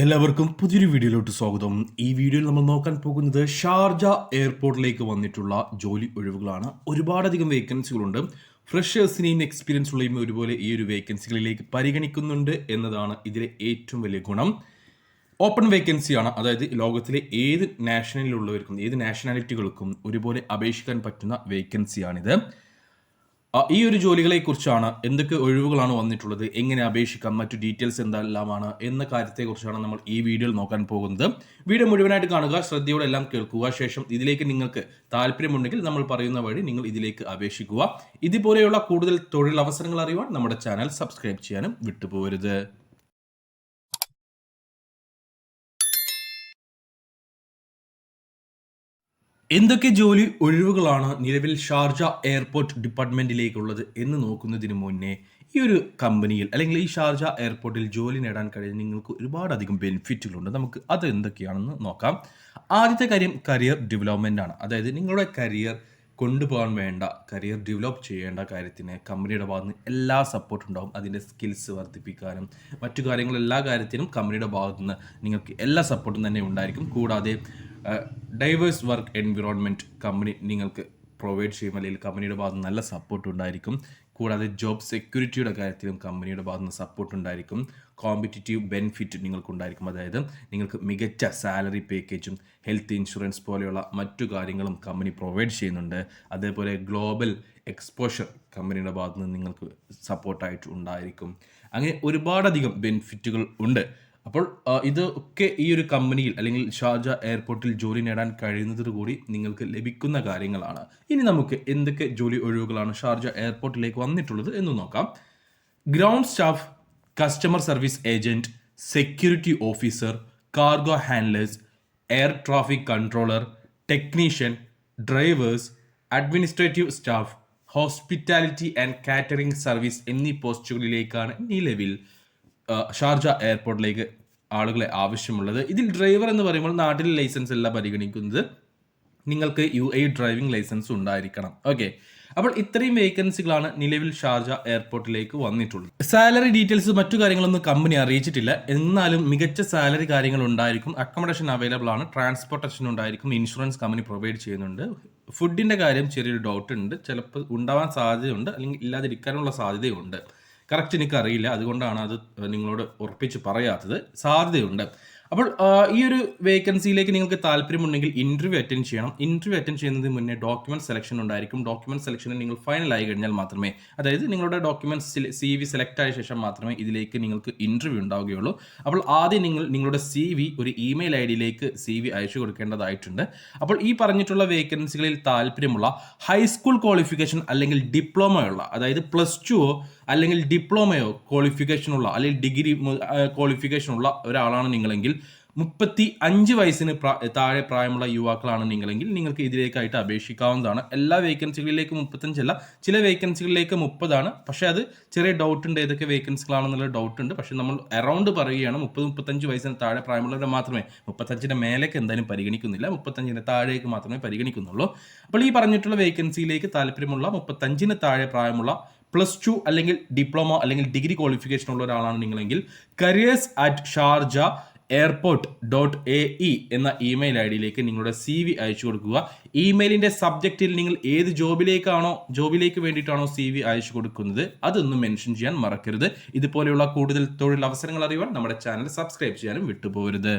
എല്ലാവർക്കും പുതിയൊരു വീഡിയോയിലോട്ട് സ്വാഗതം. ഈ വീഡിയോയിൽ നമ്മൾ നോക്കാൻ പോകുന്നത് ഷാർജ എയർപോർട്ടിലേക്ക് വന്നിട്ടുള്ള ജോലി ഒഴിവുകളാണ്. ഒരുപാടധികം വേക്കൻസികളുണ്ട്. ഫ്രഷേഴ്സിനെയും എക്സ്പീരിയൻസ് ഉള്ളയും ഒരുപോലെ ഈ ഒരു വേക്കൻസികളിലേക്ക് പരിഗണിക്കുന്നുണ്ട് എന്നതാണ് ഇതിലെ ഏറ്റവും വലിയ ഗുണം. ഓപ്പൺ വേക്കൻസിയാണ് അതായത് ലോകത്തിലെ ഏത് നാഷണലിലുള്ളവർക്കും ഏത് നാഷണാലിറ്റികൾക്കും ഒരുപോലെ അപേക്ഷിക്കാൻ പറ്റുന്ന വേക്കൻസിയാണിത് ഈ ഒരു ജോലികളെ കുറിച്ചാണ് എന്തൊക്കെ ഒഴിവുകളാണ് വന്നിട്ടുള്ളത് എങ്ങനെ അപേക്ഷിക്കാം മറ്റു ഡീറ്റെയിൽസ് എന്തെല്ലാമാണ് എന്ന കാര്യത്തെക്കുറിച്ചാണ് നമ്മൾ ഈ വീഡിയോയിൽ നോക്കാൻ പോകുന്നത്. വീഡിയോ മുഴുവനായിട്ട് കാണുക ശ്രദ്ധയോടെ എല്ലാം കേൾക്കുക. ശേഷം ഇതിലേക്ക് നിങ്ങൾക്ക് താല്പര്യമുണ്ടെങ്കിൽ നമ്മൾ പറയുന്ന വഴി നിങ്ങൾ ഇതിലേക്ക് അപേക്ഷിക്കുക. ഇതുപോലെയുള്ള കൂടുതൽ തൊഴിലവസരങ്ങൾ അറിയുവാൻ നമ്മുടെ ചാനൽ സബ്സ്ക്രൈബ് ചെയ്യാനും വിട്ടുപോകരുത്. എന്തൊക്കെ ജോലി ഒഴിവുകളാണ് നിലവിൽ ഷാർജ എയർപോർട്ട് ഡിപ്പാർട്ട്മെന്റിലേക്കുള്ളത് എന്ന് നോക്കുന്നതിന് മുന്നേ ഈ ഒരു കമ്പനിയിൽ അല്ലെങ്കിൽ ഈ ഷാർജ എയർപോർട്ടിൽ ജോലി നേടാൻ കഴിയുന്ന നിങ്ങൾക്ക് ഒരുപാടധികം ബെനിഫിറ്റുകളുണ്ട്. നമുക്ക് അത് എന്തൊക്കെയാണെന്ന് നോക്കാം. ആദ്യത്തെ കാര്യം കരിയർ ഡെവലപ്മെന്റ് ആണ്. അതായത് നിങ്ങളുടെ കരിയർ കൊണ്ടുപോകാൻ വേണ്ട കരിയർ ഡെവലപ്പ് ചെയ്യേണ്ട കാര്യത്തിന് കമ്പനിയുടെ ഭാഗത്ത് നിന്ന് എല്ലാ സപ്പോർട്ടും ഉണ്ടാകും അതിന്റെ സ്കിൽസ് വർദ്ധിപ്പിക്കാനും മറ്റു കാര്യങ്ങളെല്ലാ കാര്യത്തിനും കമ്പനിയുടെ ഭാഗത്തുനിന്ന് നിങ്ങൾക്ക് എല്ലാ സപ്പോർട്ടും തന്നെ ഉണ്ടായിരിക്കും. കൂടാതെ ഡൈവേഴ്സ് വർക്ക് എൻവിറോൺമെന്റ് കമ്പനി നിങ്ങൾക്ക് പ്രൊവൈഡ് ചെയ്യും. അല്ലെങ്കിൽ കമ്പനിയുടെ ഭാഗത്ത് നല്ല സപ്പോർട്ട് ഉണ്ടായിരിക്കും. കൂടാതെ ജോബ് സെക്യൂരിറ്റിയുടെ കാര്യത്തിലും കമ്പനിയുടെ ഭാഗത്ത് നിന്ന് സപ്പോർട്ട് ഉണ്ടായിരിക്കും. കോമ്പറ്റിറ്റീവ് ബെനിഫിറ്റ് നിങ്ങൾക്കുണ്ടായിരിക്കും. അതായത് നിങ്ങൾക്ക് മികച്ച സാലറി പാക്കേജും ഹെൽത്ത് ഇൻഷുറൻസ് പോലെയുള്ള മറ്റു കാര്യങ്ങളും കമ്പനി പ്രൊവൈഡ് ചെയ്യുന്നുണ്ട്. അതേപോലെ ഗ്ലോബൽ എക്സ്പോഷർ കമ്പനിയുടെ ഭാഗത്ത് നിന്ന് നിങ്ങൾക്ക് സപ്പോർട്ടായിട്ട് ഉണ്ടായിരിക്കും. അങ്ങനെ ഒരുപാടധികം ബെനിഫിറ്റുകൾ ഉണ്ട്. അപ്പോൾ ഇത് ഒക്കെ ഈ ഒരു കമ്പനിയിൽ അല്ലെങ്കിൽ ഷാർജ എയർപോർട്ടിൽ ജോലി നേടാൻ കഴിയുന്നതോടുകൂടി നിങ്ങൾക്ക് ലഭിക്കുന്ന കാര്യങ്ങളാണ്. ഇനി നമുക്ക് എന്തൊക്കെ ജോലി ഒഴിവുകളാണ് ഷാർജ എയർപോർട്ടിലേക്ക് വന്നിട്ടുള്ളത് എന്ന് നോക്കാം. Ground staff customer service agent security officer cargo handlers air traffic controller technician drivers administrative staff hospitality and catering service എന്നീ പോസ്റ്റുകളിലേക്കാണ് നിലവിൽ ഷാർജ എയർപോർട്ടിലേക്ക് ആളുകളെ ആവശ്യമുള്ളത്. ഇതിൽ ഡ്രൈവർ എന്ന് പറയുമ്പോൾ നാട്ടിലെ ലൈസൻസ് അല്ല പരിഗണിക്കുന്നത്. നിങ്ങൾക്ക് യു എ ഡ്രൈവിംഗ് ലൈസൻസ് ഉണ്ടായിരിക്കണം. ഓക്കെ. അപ്പോൾ ഇത്രയും വേക്കൻസികളാണ് നിലവിൽ ഷാർജ എയർപോർട്ടിലേക്ക് വന്നിട്ടുള്ളത്. സാലറി ഡീറ്റെയിൽസ് മറ്റു കാര്യങ്ങളൊന്നും കമ്പനി അറിയിച്ചിട്ടില്ല. എന്നാലും മികച്ച സാലറി കാര്യങ്ങൾ ഉണ്ടായിരിക്കും. അക്കോമഡേഷൻ അവൈലബിൾ ആണ്. ട്രാൻസ്പോർട്ടേഷൻ ഉണ്ടായിരിക്കും. ഇൻഷുറൻസ് കമ്പനി പ്രൊവൈഡ് ചെയ്യുന്നുണ്ട്. ഫുഡിന്റെ കാര്യം ചെറിയൊരു ഡൗട്ട് ഉണ്ട്. ചിലപ്പോൾ ഉണ്ടാവാൻ സാധ്യതയുണ്ട്. അല്ലെങ്കിൽ ഇല്ലാതിരിക്കാനുള്ള സാധ്യതയുണ്ട്. കറക്റ്റ് എനിക്ക് അറിയില്ല അതുകൊണ്ടാണ് അത് നിങ്ങളോട് ഉറപ്പിച്ച് പറയാത്തത്. സാധ്യതയുണ്ട്. അപ്പോൾ ഈ ഒരു വേക്കൻസിയിലേക്ക് നിങ്ങൾക്ക് താല്പര്യമുണ്ടെങ്കിൽ ഇന്റർവ്യൂ അറ്റൻഡ് ചെയ്യണം. ഇന്റർവ്യൂ അറ്റൻഡ് ചെയ്യുന്നതിന് മുന്നേ ഡോക്യുമെന്റ് സെലക്ഷൻ ഉണ്ടായിരിക്കും. ഡോക്യുമെന്റ് സെലക്ഷനിൽ നിങ്ങൾ ഫൈനൽ ആയി കഴിഞ്ഞാൽ മാത്രമേ അതായത് നിങ്ങളുടെ ഡോക്യുമെന്റ് സി വി സെലക്ട് ആയ ശേഷം മാത്രമേ ഇതിലേക്ക് നിങ്ങൾക്ക് ഇന്റർവ്യൂ ഉണ്ടാവുകയുള്ളൂ. അപ്പോൾ ആദ്യം നിങ്ങൾ നിങ്ങളുടെ സി വി ഒരു ഇമെയിൽ ഐ ഡിയിലേക്ക് സി വി അയച്ചു കൊടുക്കേണ്ടതായിട്ടുണ്ട്. അപ്പോൾ ഈ പറഞ്ഞിട്ടുള്ള വേക്കൻസികളിൽ താല്പര്യമുള്ള ഹൈസ്കൂൾ ക്വാളിഫിക്കേഷൻ അല്ലെങ്കിൽ ഡിപ്ലോമയുള്ള അതായത് പ്ലസ് ടുവോ അല്ലെങ്കിൽ ഡിപ്ലോമയോ ക്വാളിഫിക്കേഷനുള്ള അല്ലെങ്കിൽ ഡിഗ്രി ക്വാളിഫിക്കേഷനുള്ള ഒരാളാണ് നിങ്ങളെങ്കിൽ മുപ്പത്തി അഞ്ച് വയസ്സിന് താഴെ പ്രായമുള്ള യുവാക്കളാണ് നിങ്ങളെങ്കിൽ നിങ്ങൾക്ക് ഇതിലേക്കായിട്ട് അപേക്ഷിക്കാവുന്നതാണ്. എല്ലാ വേക്കൻസികളിലേക്ക് മുപ്പത്തഞ്ചല്ല ചില വേക്കൻസികളിലേക്ക് മുപ്പതാണ്. പക്ഷേ അത് ചെറിയ ഡൗട്ട് ഉണ്ട് ഏതൊക്കെ വേക്കൻസികളാണെന്നുള്ള ഡൗട്ട് ഉണ്ട് പക്ഷേ നമ്മൾ അറൗണ്ട് പറയുകയാണ് മുപ്പത് മുപ്പത്തഞ്ച് വയസ്സിന് താഴെ പ്രായമുള്ളവരെ മാത്രമേ മുപ്പത്തഞ്ചിന്റെ മേലേക്ക് എന്തായാലും പരിഗണിക്കുന്നില്ല. മുപ്പത്തഞ്ചിന് താഴേക്ക് മാത്രമേ പരിഗണിക്കുന്നുള്ളൂ. അപ്പോൾ ഈ പറഞ്ഞിട്ടുള്ള വേക്കൻസിയിലേക്ക് താല്പര്യമുള്ള മുപ്പത്തഞ്ചിന് താഴെ പ്രായമുള്ള പ്ലസ് ടു അല്ലെങ്കിൽ ഡിപ്ലോമ അല്ലെങ്കിൽ ഡിഗ്രി ക്വാളിഫിക്കേഷൻ ഉള്ള ഒരാളാണ് നിങ്ങളെങ്കിൽ careers at Sharjah airport dot A E എന്ന ഇമെയിൽ ഐ ഡിയിലേക്ക് നിങ്ങളുടെ സി വി അയച്ചു കൊടുക്കുക. ഇമെയിലിന്റെ സബ്ജക്റ്റിൽ നിങ്ങൾ ഏത് ജോബിലേക്കാണോ ജോബിലേക്ക് വേണ്ടിയിട്ടാണോ സി വി അയച്ചു കൊടുക്കുന്നത് അതൊന്നും മെൻഷൻ ചെയ്യാൻ മറക്കരുത്. ഇതുപോലെയുള്ള കൂടുതൽ തൊഴിൽ അവസരങ്ങൾ അറിയുവാൻ നമ്മുടെ ചാനൽ സബ്സ്ക്രൈബ് ചെയ്യാനും വിട്ടുപോകരുത്.